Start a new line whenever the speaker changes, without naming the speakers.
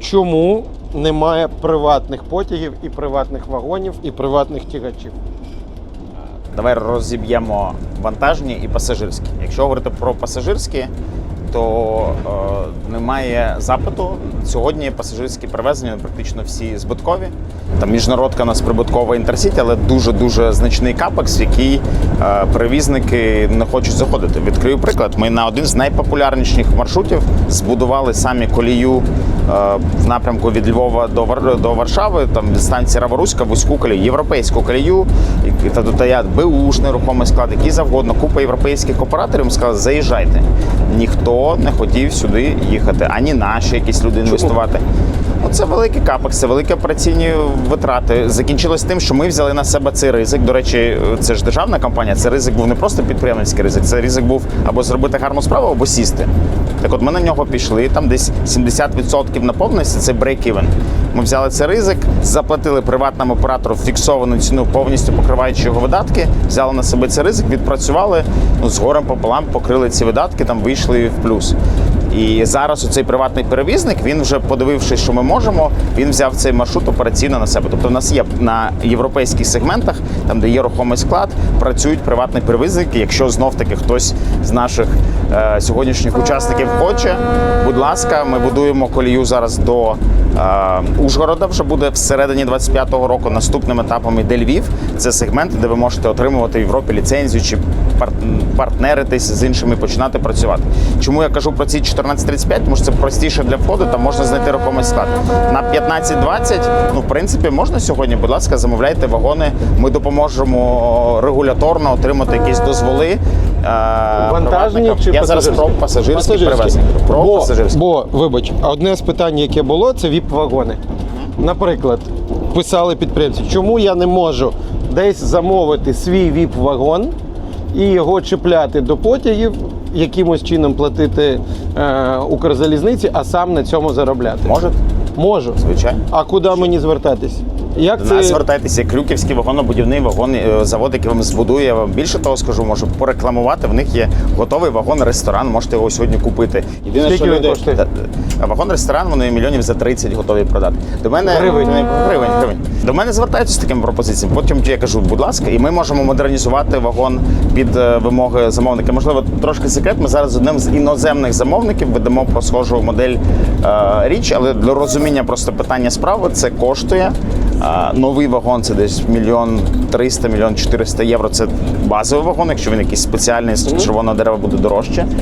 Чому немає приватних потягів і приватних вагонів і приватних тягачів?
Давай розіб'ємо вантажні і пасажирські. Якщо говорити про пасажирські, то е, немає запиту. Сьогодні пасажирські перевезення практично всі збиткові. Там міжнародка у нас прибуткова інтерсіті, але дуже дуже значний капекс, який перевізники не хочуть заходити. Відкрию приклад. Ми на один з найпопулярніших маршрутів збудували самі колію е, в напрямку від Львова до до Варшави, там від станції Раворуська, вузьку колію, європейську колію, та тут є БУш, нерухомий склад, який завгодно, купа європейських операторів сказали, заїжджайте. Ніхто не хотів сюди їхати, ані наші якісь люди інвестувати. Це великий капекс, це великі операційні витрати. Закінчилось тим, що ми взяли на себе цей ризик. До речі, це ж державна компанія. Це ризик був не просто підприємницький ризик, це ризик був або зробити гарну справу, або сісти. Так от ми на нього пішли. Там десь 70% наповненості це break-even. Ми взяли цей ризик, заплатили приватному оператору фіксовану ціну, повністю покриваючи його видатки, взяли на себе цей ризик, відпрацювали ну, з горем пополам, покрили ці видатки, там вийшли в плюс. І зараз оцей приватний перевізник, він вже подивившись, що ми можемо, він взяв цей маршрут операційно на себе. Тобто, у нас є на європейських сегментах, там де є рухомий склад, працюють приватні перевізники. Якщо знов таки хтось з наших е, сьогоднішніх учасників хоче, будь ласка, ми будуємо колію зараз до е, Ужгорода. Вже буде всередині 25-го року. Наступним етапом іде Львів. Це сегменти, де ви можете отримувати в Європі ліцензію чи пар- партнеритись з іншими, починати працювати. Чому я кажу про ці 14.35? Тому що це простіше для входу, там можна знайти рухомий склад. На 15.20, ну в принципі, можна сьогодні, будь ласка, замовляйте вагони. Ми допоможемо регуляторно отримати якісь дозволи. е,
Вантажні чи
я зараз про пасажирські перевезення. Про
бо,
пасажирські.
бо, вибач, одне з питань, яке було, це віп-вагони. Наприклад, писали підприємці, чому я не можу десь замовити свій віп-вагон і його чіпляти до потягів, якимось чином платити е, Укрзалізниці, а сам на цьому заробляти.
Може?
Можу.
Звичайно.
А куди мені звертатись? Як
До нас звертайтеся, Крюківський вагонобудівний вагон, е, завод, який вам збудує. Я вам більше того скажу, можу порекламувати. В них є готовий вагон-ресторан, можете його сьогодні купити. Єдине,
Скільки
що люди
коштує?
Вагон-ресторан, вони мільйонів за 30 готові продати. До мене
Гривень.
Гривень, гривень. До мене звертаються з такими пропозиціями. Потім я кажу, будь ласка, і ми можемо модернізувати вагон під е, вимоги замовника. Можливо, трошки секрет. Ми зараз з одним з іноземних замовників ведемо про схожу модель е, річ, але для розуміння просто питання справи це коштує. А, Новий вагон це десь мільйон триста, мільйон чотириста євро. Це базовий вагон. Якщо він якийсь спеціальний з червоного дерева буде дорожче.